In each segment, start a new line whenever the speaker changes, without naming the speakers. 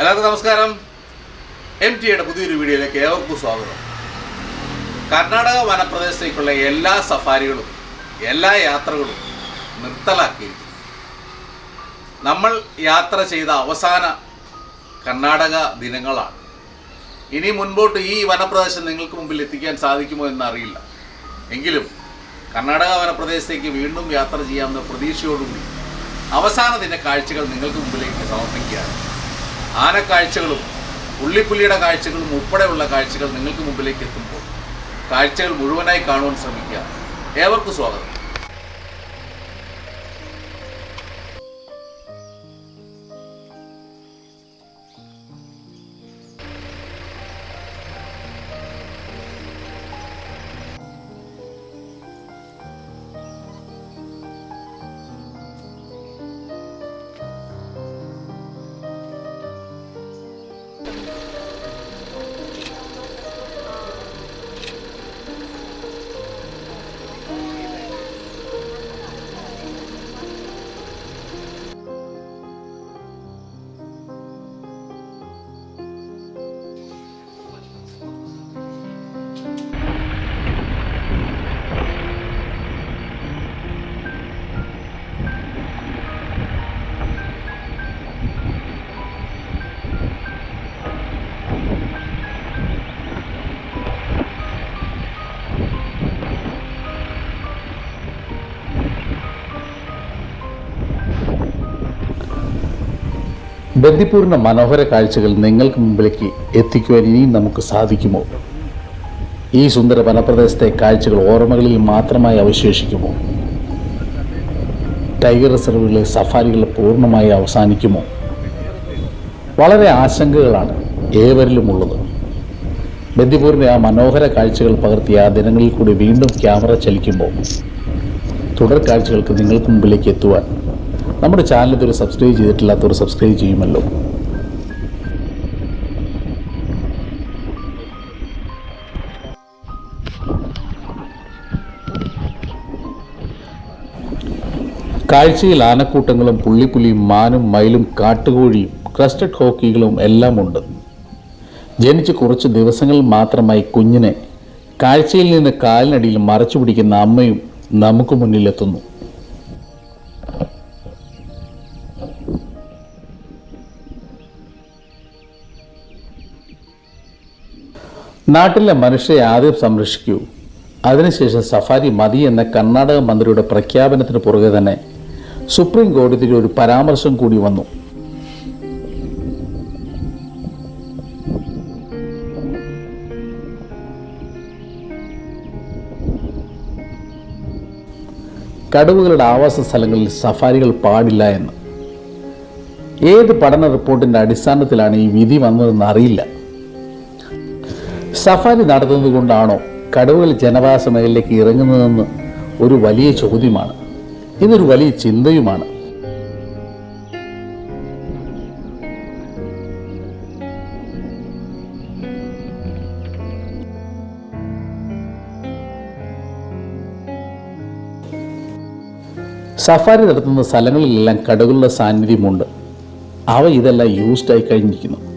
എല്ലാവർക്കും നമസ്കാരം. എം ടിയുടെ പുതിയൊരു വീഡിയോയിലേക്ക് ഏവർക്കും സ്വാഗതം. കർണാടക വനപ്രദേശത്തേക്കുള്ള എല്ലാ സഫാരികളും എല്ലാ യാത്രകളും നിർത്തലാക്കിയിരിക്കുന്നു. നമ്മൾ യാത്ര ചെയ്ത അവസാന കർണാടക ദിനങ്ങളാണ്. ഇനി മുൻപോട്ട് ഈ വനപ്രദേശം നിങ്ങൾക്ക് മുമ്പിൽ എത്തിക്കാൻ സാധിക്കുമോ എന്നറിയില്ല. എങ്കിലും കർണാടക വനപ്രദേശത്തേക്ക് വീണ്ടും യാത്ര ചെയ്യാമെന്ന പ്രതീക്ഷയോടുകൂടി അവസാന ദിന കാഴ്ചകൾ നിങ്ങൾക്ക് മുമ്പിലേക്ക് സമർപ്പിക്കുകയാണ്. ആനക്കാഴ്ചകളും ഉള്ളിപ്പുലിയുടെ കാഴ്ചകളും ഉൾപ്പെടെയുള്ള കാഴ്ചകൾ നിങ്ങൾക്ക് മുമ്പിലേക്ക് എത്തുമ്പോൾ കാഴ്ചകൾ മുഴുവനായി കാണുവാൻ ശ്രമിക്കുക. ഏവർക്കും സ്വാഗതം. ബന്ദിപ്പൂരിന്റെ മനോഹര കാഴ്ചകൾ നിങ്ങൾക്ക് മുമ്പിലേക്ക് എത്തിക്കുവാൻ ഇനിയും നമുക്ക് സാധിക്കുമോ? ഈ സുന്ദര വനപ്രദേശത്തെ കാഴ്ചകൾ ഓർമ്മകളിൽ മാത്രമായി അവശേഷിക്കുമോ? ടൈഗർ റിസർവുകളിലെ സഫാരികൾ പൂർണമായി അവസാനിക്കുമോ? വളരെ ആശങ്കകളാണ് ഏവരിലുമുള്ളത്. ബന്ദിപ്പൂരിന്റെ ആ മനോഹര കാഴ്ചകൾ പകർത്തിയ ആ ദിനങ്ങളിൽ കൂടി വീണ്ടും ക്യാമറ ചലിക്കുമ്പോൾ തുടർ കാഴ്ചകൾക്ക് നിങ്ങൾക്ക് മുമ്പിലേക്ക് എത്തുവാൻ നമ്മുടെ ചാനൽ ഇതുവരെ സബ്സ്ക്രൈബ് ചെയ്തിട്ടില്ലാത്തവർ സബ്സ്ക്രൈബ് ചെയ്യുമല്ലോ. കാഴ്ചയിൽ ആനക്കൂട്ടങ്ങളും പുള്ളിപ്പുലിയും മാനും മയിലും കാട്ടുകോഴിയും ക്രസ്റ്റഡ് ഹോക്കികളും എല്ലാം ഉണ്ട് ജനിച്ച് കുറച്ച് ദിവസങ്ങൾ മാത്രമായി കുഞ്ഞിനെ കാഴ്ചയിൽ നിന്ന് കാലിനടിയിൽ മറച്ചു പിടിക്കുന്ന അമ്മയും നമുക്ക് മുന്നിലെത്തുന്നു. നാട്ടിലെ മനുഷ്യരെ ആദ്യം സംരക്ഷിക്കൂ. അതിനുശേഷം സഫാരി മതി എന്ന കർണാടക മന്ത്രിയുടെ പ്രഖ്യാപനത്തിന് പുറകെ തന്നെ സുപ്രീം കോടതിയിൽ ഒരു പരാമർശം കൂടി വന്നു. കടുവകളുടെ ആവാസ സ്ഥലങ്ങളിൽ സഫാരികൾ പാടില്ല എന്ന്. ഏത് പഠന റിപ്പോർട്ടിന്റെ അടിസ്ഥാനത്തിലാണ് ഈ വിധി വന്നതെന്ന് അറിയില്ല. സഫാരി നടത്തുന്നതുകൊണ്ടാണോ കടുവകൾ ജനവാസ മേഖലയിലേക്ക് ഇറങ്ങുന്നതെന്ന് ഒരു വലിയ ചോദ്യമാണ്. ഇതൊരു വലിയ ചിന്തയുമാണ്. സഫാരി നടത്തുന്ന സ്ഥലങ്ങളിലെല്ലാം കടുവകളുടെ സാന്നിധ്യമുണ്ട്. അവ ഇതെല്ലാം യൂസ്ഡായി കഴിഞ്ഞിരിക്കുന്നു.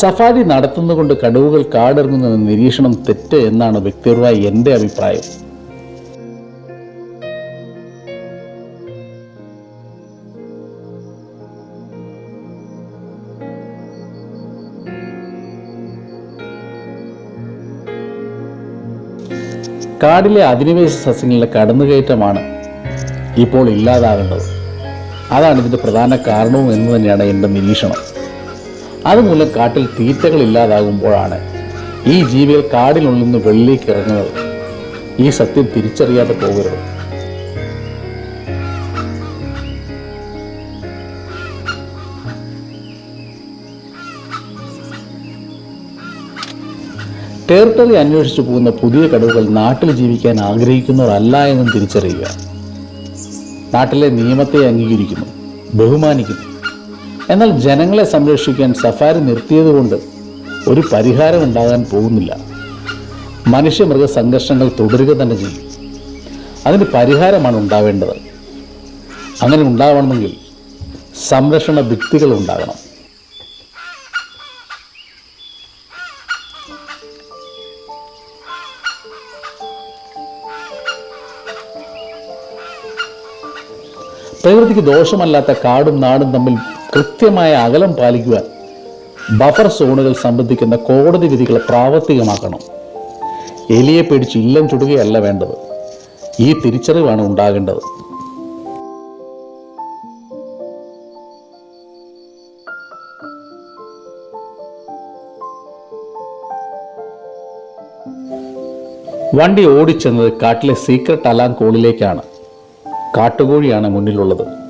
സഫാരി നടത്തുന്നതുകൊണ്ട് കടുവകൾ കാടിറങ്ങുന്ന നിരീക്ഷണം തെറ്റ് എന്നാണ് വ്യക്തിപരമായി എന്റെ അഭിപ്രായം. കാടിലെ അധിനിവേശ സസ്യങ്ങളുടെ കടന്നുകയറ്റമാണ് ഇപ്പോൾ ഇല്ലാതാകേണ്ടത്. അതാണ് ഇതിന്റെ പ്രധാന കാരണവും എന്ന് തന്നെയാണ് എന്റെ നിരീക്ഷണം. അതുമൂലം കാട്ടിൽ തീറ്റകൾ ഇല്ലാതാകുമ്പോഴാണ് ഈ ജീവികൾ കാടിനുള്ളിൽ നിന്ന് വെള്ളിലേക്ക് ഇറങ്ങുന്നത്. ഈ സത്യം തിരിച്ചറിയാതെ പോകരുത്. ടെറിട്ടറി അന്വേഷിച്ചു പോകുന്ന പുതിയ കടവുകൾ നാട്ടിൽ ജീവിക്കാൻ ആഗ്രഹിക്കുന്നവരല്ല എന്നും തിരിച്ചറിയുക. നാട്ടിലെ നിയമത്തെ അംഗീകരിക്കുന്നു ബഹുമാനിക്കുന്നു. എന്നാൽ ജനങ്ങളെ സംരക്ഷിക്കാൻ സഫാരി നിർത്തിയതുകൊണ്ട് ഒരു പരിഹാരം ഉണ്ടാകാൻ പോകുന്നില്ല. മനുഷ്യ മൃഗ സംഘർഷങ്ങൾ തുടരുക തന്നെ ചെയ്യും. അതിന് പരിഹാരമാണ് ഉണ്ടാവേണ്ടത്. അങ്ങനെ ഉണ്ടാവണമെങ്കിൽ സംരക്ഷണ വ്യക്തികൾ ഉണ്ടാകണം. പ്രകൃതിക്ക് ദോഷമല്ലാത്ത കാടും നാടും തമ്മിൽ കൃത്യമായ അകലം പാലിക്കുവാൻ ബഫർ സോണുകൾ സംബന്ധിക്കുന്ന കോടതി വിധികൾ പ്രാവർത്തികമാക്കണം. എലിയെ പേടിച്ച് ഇല്ലം ചുടുകയല്ല വേണ്ടത്. ഈ തിരിച്ചറിവാണ് ഉണ്ടാകേണ്ടത്. വണ്ടി ഓടിച്ചെന്നത് കാട്ടിലെ സീക്രട്ട് അലാം കോളിലേക്കാണ് കാട്ടുകോഴിയാണ് മുന്നിലുള്ളത്.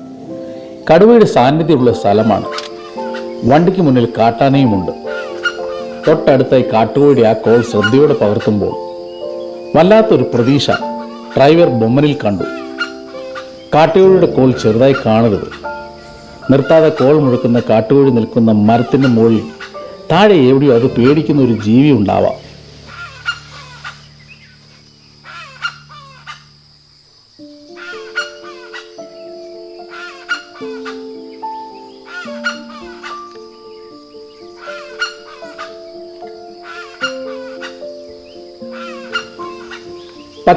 കടുവയുടെ സാന്നിധ്യമുള്ള സ്ഥലമാണ്. വണ്ടിക്ക് മുന്നിൽ കാട്ടാനയുമുണ്ട്. തൊട്ടടുത്തായി കാട്ടുകോഴിയുടെ ആ കോൾ ശ്രദ്ധയോടെ പകർത്തുമ്പോൾ വല്ലാത്തൊരു പ്രതീക്ഷ ഡ്രൈവർ ബൊമ്മനിൽ കണ്ടു. കാട്ടുകോഴിയുടെ കോൾ ചെറുതായി കാണരുത്. നിർത്താതെ കോൾ മുഴക്കുന്ന കാട്ടുകോഴി നിൽക്കുന്ന മരത്തിന്റെ മുകളിൽ താഴെ എവിടെയോ അത് പേടിക്കുന്ന ഒരു ജീവി ഉണ്ടാവാം.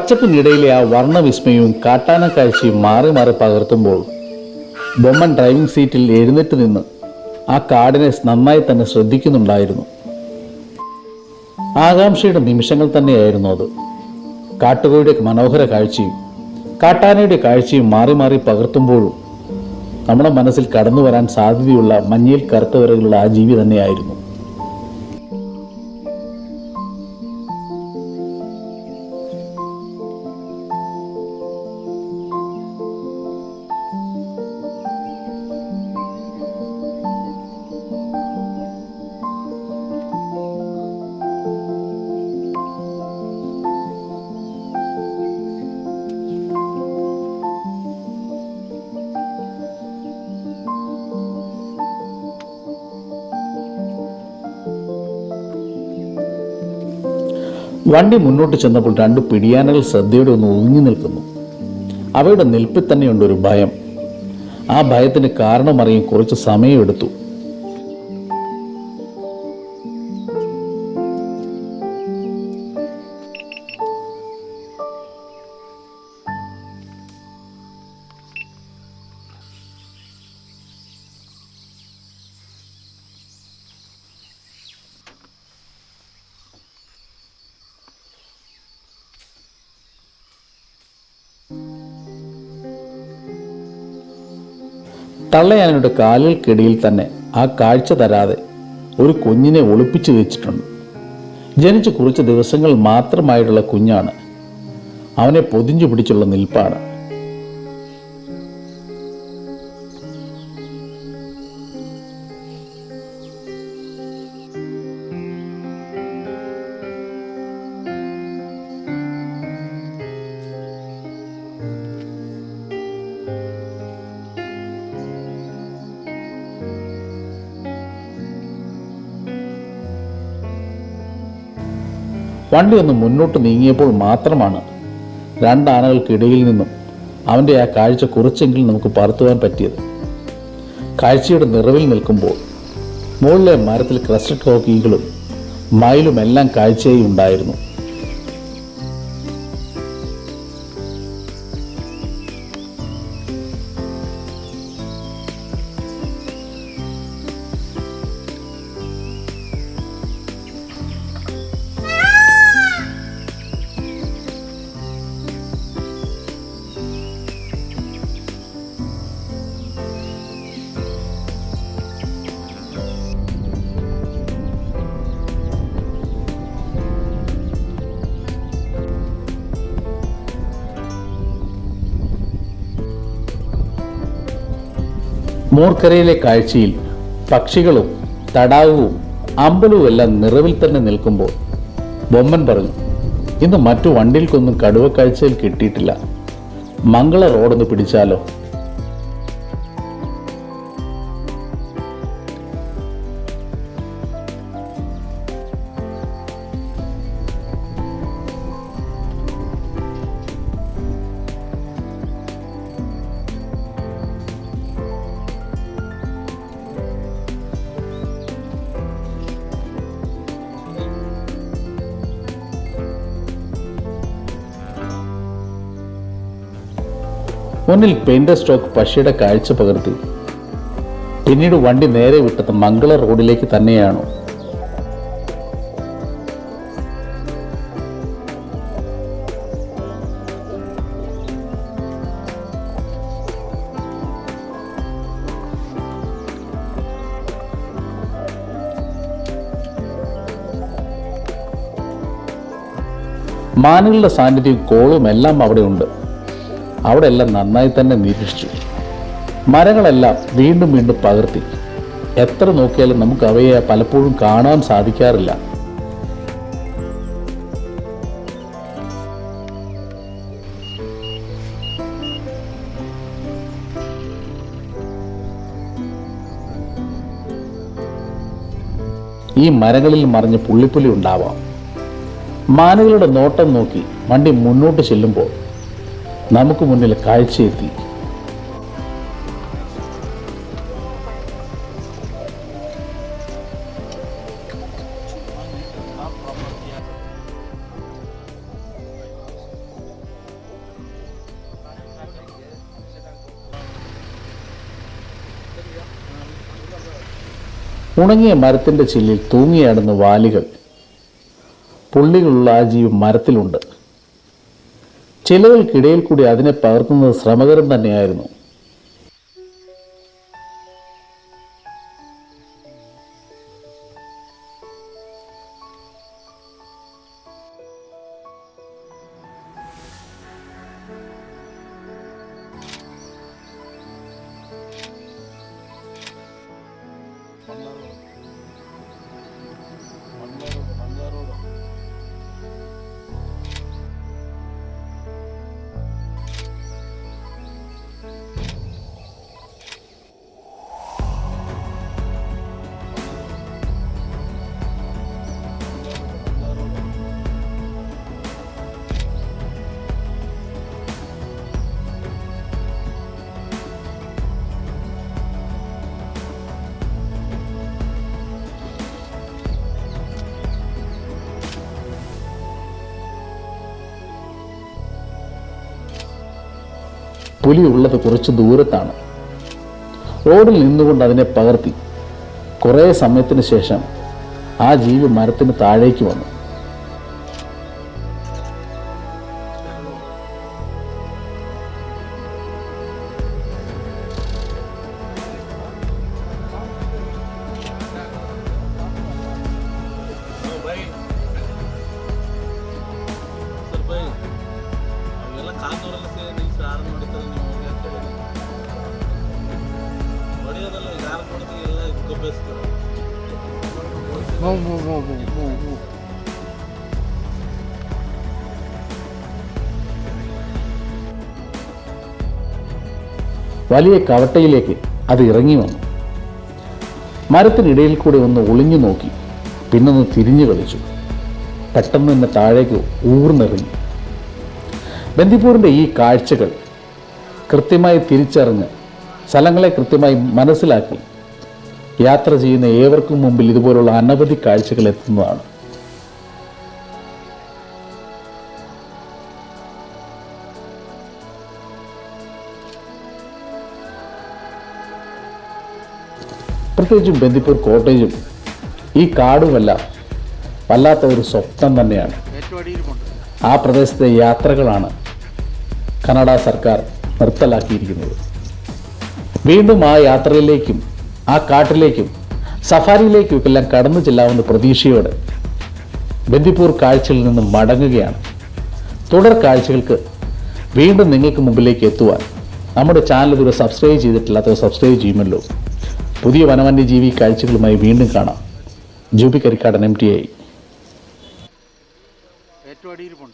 പച്ചപ്പിനിടയിലെ ആ വർണവിസ്മയവും കാട്ടാന കാഴ്ചയും മാറി മാറി പകർത്തുമ്പോൾ ബൊമ്മൻ ഡ്രൈവിംഗ് സീറ്റിൽ എഴുന്നേറ്റ് നിന്ന് ആ കാടിനെ നന്നായി തന്നെ ശ്രദ്ധിക്കുന്നുണ്ടായിരുന്നു. ആകാംക്ഷയുടെ നിമിഷങ്ങൾ തന്നെയായിരുന്നു അത്. കാട്ടുകോയുടെ മനോഹര കാഴ്ചയും കാട്ടാനയുടെ കാഴ്ചയും മാറി മാറി പകർത്തുമ്പോഴും നമ്മുടെ മനസ്സിൽ കടന്നു വരാൻ സാധ്യതയുള്ള മഞ്ഞയിൽ കറുത്ത ആ ജീവി തന്നെയായിരുന്നു. വണ്ടി മുന്നോട്ട് ചെന്നപ്പോൾ രണ്ട് പിടിയാനകൾ ശ്രദ്ധയോടെ ഒന്ന് ഒതുങ്ങി നിൽക്കുന്നു. അവയുടെ നിൽപ്പിൽ തന്നെയുണ്ട് ഒരു ഭയം. ആ ഭയത്തിന് കാരണമറിയാൻ കുറച്ച് സമയമെടുത്തു. തള്ളയാനയുടെ കാലുകൾക്കിടയിൽ തന്നെ ആ കാഴ്ച തരാതെ ഒരു കുഞ്ഞിനെ ഒളിപ്പിച്ചു വെച്ചിട്ടുണ്ട്. ജനിച്ച് കുറച്ച് ദിവസങ്ങൾ മാത്രമായിട്ടുള്ള കുഞ്ഞാണ്. അവനെ പൊതിഞ്ഞു പിടിച്ചുള്ള നിൽപ്പാണ്. വണ്ടി ഒന്ന് മുന്നോട്ട് നീങ്ങിയപ്പോൾ മാത്രമാണ് രണ്ടാനകൾക്കിടയിൽ നിന്നും അവന്റെ ആ കാഴ്ച കുറച്ചെങ്കിലും നമുക്ക് പറത്തുവാൻ പറ്റിയത്. കാഴ്ചയുടെ നിറവിൽ നിൽക്കുമ്പോൾ മുകളിലെ മരത്തിൽ ക്രസ്റ്റഡ് ഹോക്കികളും മയിലുമെല്ലാം കാഴ്ചയായി ഉണ്ടായിരുന്നു. മൂർക്കരയിലെ കാഴ്ചയിൽ പക്ഷികളും തടാകവും അമ്പലവും എല്ലാം നിറവിൽ തന്നെ നിൽക്കുമ്പോൾ ബൊമ്മൻ പറഞ്ഞു ഇന്ന് മറ്റു വണ്ടികൾക്കൊന്നും കടുവ കാഴ്ചയിൽ കിട്ടിയിട്ടില്ല. മംഗള റോഡൊന്ന് പിടിച്ചാലോ? മുന്നിൽ പെയിന്റർ സ്റ്റോക്ക് പശിയുടെ കാഴ്ച പകർത്തി. പിന്നീട് വണ്ടി നേരെ വിട്ടത് മംഗള റോഡിലേക്ക് തന്നെയാണോ? മാനുകളുടെ സാന്നിധ്യവും കോളും എല്ലാം അവിടെ ഉണ്ട്. അവിടെ എല്ലാം നന്നായി തന്നെ നിരീക്ഷിച്ചു. മരങ്ങളെല്ലാം വീണ്ടും വീണ്ടും പകർത്തി. എത്ര നോക്കിയാലും നമുക്ക് അവയെ പലപ്പോഴും കാണാൻ സാധിക്കാറില്ല. ഈ മരങ്ങളിൽ മറിഞ്ഞ് പുള്ളിപ്പുലി ഉണ്ടാവാം. മാനുകളുടെ നോട്ടം നോക്കി വണ്ടി മുന്നോട്ട് ചെല്ലുമ്പോൾ നമുക്ക് മുന്നിൽ കാഴ്ചയെത്തി. ഉണങ്ങിയ മരത്തിന്റെ ചില്ലിൽ തൂങ്ങിയാടുന്ന വാലികൾ. പുള്ളികളുള്ള ആ ജീവി മരത്തിലുണ്ട്. ചിലകൾക്കിടയിൽ കൂടി അതിനെ പകർത്തുന്നത് ശ്രമകരം തന്നെയായിരുന്നു. പുലി ഉള്ളത് കുറച്ച് ദൂരത്താണ്. റോഡിൽ നിന്നുകൊണ്ട് അതിനെ പകർത്തി കുറേ സമയത്തിന് ശേഷം ആ ജീവി മരത്തിന് താഴേക്ക് വന്നു. വലിയ കവട്ടയിലേക്ക് അത് ഇറങ്ങി വന്നു. മരത്തിനിടയിൽ കൂടി ഒന്ന് ഒളിഞ്ഞു നോക്കി. പിന്നൊന്ന് തിരിഞ്ഞു കളിച്ചു. പെട്ടെന്ന് തന്നെ താഴേക്ക് ഊർന്നിറങ്ങി. ബന്ദിപ്പൂരിന്റെ ഈ കാഴ്ചകൾ കൃത്യമായി തിരിച്ചറിഞ്ഞ് സ്ഥലങ്ങളെ കൃത്യമായി മനസ്സിലാക്കി യാത്ര ചെയ്യുന്ന ഏവർക്കും മുമ്പിൽ ഇതുപോലുള്ള അനവധി കാഴ്ചകൾ എത്തുന്നതാണ്. പ്രത്യേകിച്ചും ബന്ദിപ്പൂർ കോട്ടേജും ഈ കാടുമെല്ലാം വല്ലാത്ത ഒരു സ്വപ്നം തന്നെയാണ്. ആ പ്രദേശത്തെ യാത്രകളാണ് കനഡ സർക്കാർ നിർത്തലാക്കിയിരിക്കുന്നത്. വീണ്ടും ആ യാത്രയിലേക്കും ആ കാട്ടിലേക്കും സഫാരിയിലേക്കും എല്ലാം കടന്നു ചെല്ലാവുന്ന പ്രതീക്ഷയോടെ ബന്ദിപ്പൂർ കാഴ്ചയിൽ നിന്നും മടങ്ങുകയാണ്. തുടർ കാഴ്ചകൾക്ക് വീണ്ടും നിങ്ങൾക്ക് മുമ്പിലേക്ക് എത്തുവാൻ നമ്മുടെ ചാനൽ ഇതുവരെ സബ്സ്ക്രൈബ് ചെയ്തിട്ടില്ലാത്തവർ സബ്സ്ക്രൈബ് ചെയ്യുമല്ലോ. പുതിയ വനവന്യജീവി കാഴ്ചകളുമായി വീണ്ടും കാണാം. Jubi Karikkadan M T I
ഏറ്റവും